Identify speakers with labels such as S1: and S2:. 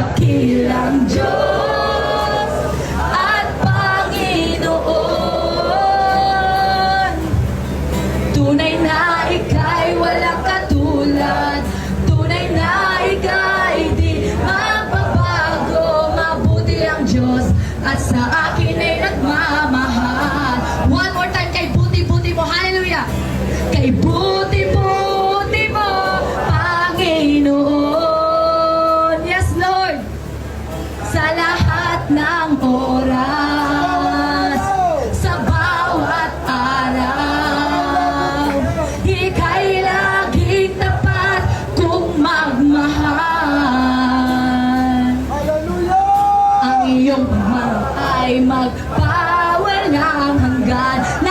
S1: dakilang at Panginoon. Tunay na ika'y walang katulad. Tunay na ika'y di magbabago Mabuti ang Diyos at sa akin ay nagmamahal ng oras sa bawat araw. Ika'y laging tapat kung magmahal. Ang iyong mahal ay magpawal ng hanggan